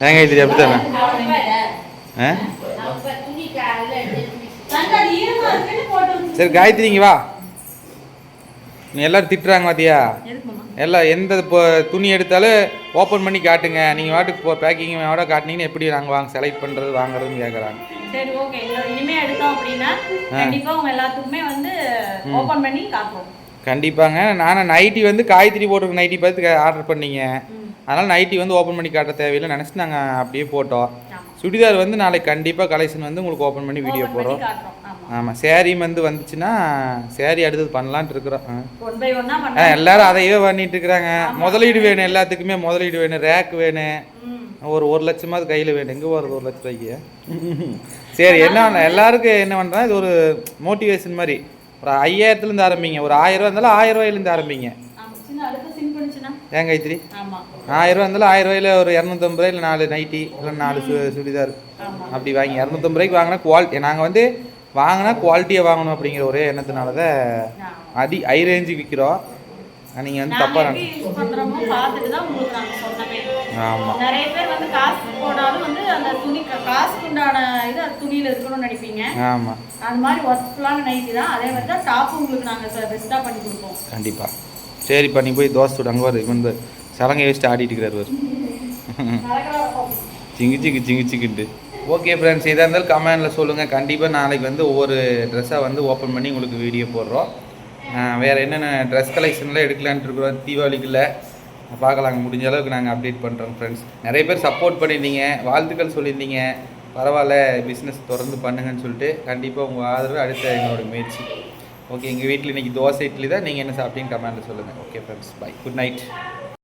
ஏங்க இது அப்படி தானே ஆ சரி காயத்ரி இங்க வா நீ எல்லாரும் திட்டுறாங்க பாத்தியா எல்லாம் எந்த இப்போ துணி எடுத்தாலும் ஓப்பன் பண்ணி காட்டுங்க நீங்கள் வாட்டுக்கு போ பேக்கிங் விட காட்டினீங்கன்னா எப்படி நாங்கள் வாங்க செலக்ட் பண்ணுறது வாங்குறதுன்னு கேட்குறாங்க சரி ஓகே இனிமே எடுத்தோம் அப்படின்னா கண்டிப்பா உங்க எல்லாத்துக்குமே வந்து ஓபன் பண்ணி காட்டுவோம் கண்டிப்பாங்க நானும் நைட்டி வந்து காய்கறி போட்டிருக்க நைட்டி பார்த்து ஆர்டர் பண்ணீங்க. அதனால் நைட்டி வந்து ஓப்பன் பண்ணி காட்ட தேவையில்லை. நினச்சிட்டு நாங்கள் அப்படியே போட்டோம். சுடிதார் வந்து நாளைக்கு கண்டிப்பாக கலெக்ஷன் வந்து உங்களுக்கு ஓப்பன் பண்ணி வீடியோ போடுறோம். ஆமா. ஆமாம் சேரீ வந்து வந்துச்சுன்னா சேரீ அடுத்தது பண்ணலான்ட்டு இருக்கிறோம். ஆ. எல்லாரும் அதையே பண்ணிட்டு இருக்கிறாங்க. முதலீடு வேணும் எல்லாத்துக்குமே முதலீடு வேணும். ரேக் வேணும். ஒரு ஒரு லட்சமாவது கையில் வேணும். எங்கே போகிறது ஒரு லட்ச ரூபாய்க்கு? சரி என்ன எல்லாருக்கும் என்ன பண்ணுறேன் இது ஒரு மோட்டிவேஷன் மாதிரி. ஒரு ஐயாயிரத்துலேருந்து ஆரம்பிங்க. ஒரு ஆயிரம் ரூபா இருந்தாலும் ஆயிரம் ரூபாயிலேருந்து ஆரம்பிங்க. ஏன் கைத்திரி ஆயிரம் ரூபா இருந்தாலும் ஆயிரம் ரூபாயில ஒரு இரநூத்தம்பது ரூபாயில நாலு நைட்டி இல்லை நாலு சு சுடிதார் அப்படி வாங்கி இரநூத்தம்பது ரூபாய்க்கு வாங்கினா குவாலிட்டி நாங்கள் வந்து வாங்கினா குவாலிட்டியாக வாங்கணும் அப்படிங்கிற ஒரே எண்ணத்தினால தான். அதி ஹை ரேஞ்சுக்கு விற்கிறோம் நீங்கள் வந்து தப்பாக ஆமாம் நிறைய பேர் வந்து காசு போனாலும் வந்து அந்த துணி கா- காசுக்கு உண்டான இது அது துணியில இருக்கணும்னு நினைப்பீங்க. ஆமாம் அந்த மாதிரி ஒர்க்ஃபுல்லான நைட்டி தான். அதே மாதிரி தான் டாப் உங்களுக்கு நாங்கள் பெஸ்ட்டாக பண்ணி கொடுப்போம். கண்டிப்பாக சரிப்பா நீ போய் தோசை சுடு. அங்கே வரு இவன் பாரு. சலங்கை வச்சுட்டு ஆடிட்டு இருக்கிறார் வரு சிங்கு சிங்கு சிங்கு ஓகே ஃப்ரெண்ட்ஸ் எதாக இருந்தாலும் கமெண்டில் சொல்லுங்கள் கண்டிப்பாக நாளைக்கு வந்து ஒவ்வொரு ட்ரெஸ்ஸாக வந்து ஓப்பன் பண்ணி உங்களுக்கு வீடியோ போடுறோம். வேறு என்னென்ன ட்ரெஸ் கலெக்ஷன்லாம் எடுக்கலான்ட்டு இருக்கிறோம் தீபாவளிக்குள்ள பார்க்கலாங்க. முடிஞ்ச அளவுக்கு நாங்கள் அப்டேட் பண்ணுறோம் ஃப்ரெண்ட்ஸ் நிறைய பேர் சப்போர்ட் பண்ணியிருந்தீங்க வாழ்த்துக்கள் சொல்லியிருந்தீங்க. பரவாயில்ல பிஸ்னஸ் தொடர்ந்து பண்ணுங்கன்னு சொல்லிட்டு கண்டிப்பாக உங்கள் ஆதரவு அடுத்த எங்களோட முயற்சி. ஓகே எங்கள் வீட்டில் இன்றைக்கி தோசை இட்லி தான். நீங்கள் என்ன சாப்பிட்டீங்கன்னு கமெண்ட்டில் சொல்லுங்கள் okay friends bye good night